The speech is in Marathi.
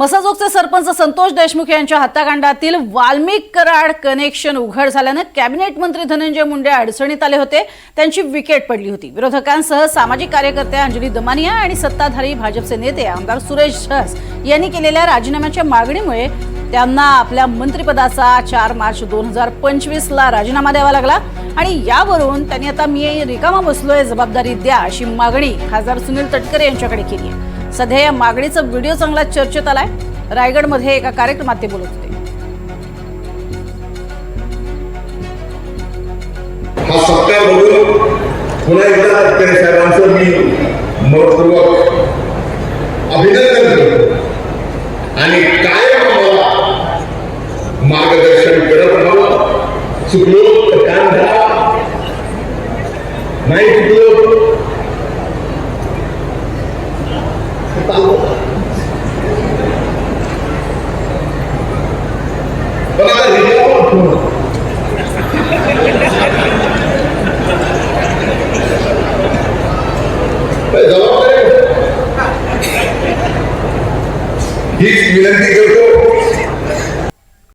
मसाजोगचे सरपंच संतोष देशमुख यांच्या हत्याकांडातील वाल्मिक कराड कनेक्शन उघड झाल्यानं कॅबिनेट मंत्री धनंजय मुंडे अडचणीत आले होते. त्यांची विकेट पडली होती. विरोधकांसह सामाजिक कार्यकर्त्या अंजली दमानिया आणि सत्ताधारी भाजपचे नेते आमदार सुरेश झस यांनी केलेल्या राजीनाम्याच्या मागणीमुळे त्यांना आपल्या मंत्रिपदाचा चार मार्च दोन हजार पंचवीसला राजीनामा द्यावा लागला. आणि यावरून त्यांनी आता मी रिकामा बसलोय जबाबदारी द्या अशी मागणी खासदार सुनील तटकरे यांच्याकडे केली आहे. सध्या या मागणीचा व्हिडिओ चांगला चर्चेत आलाय. रायगडमध्ये एका कार्यक्रमात ते बोलत होते. हा पुन्हा एकदा तटकरे साहेबांचं मी मनपूर्वक अभिनंदन करतो. आणि कायम मला मार्गदर्शन करत राहावं चुकलो तर कान धरा नाही चुकलो. तर चालवा. पण आता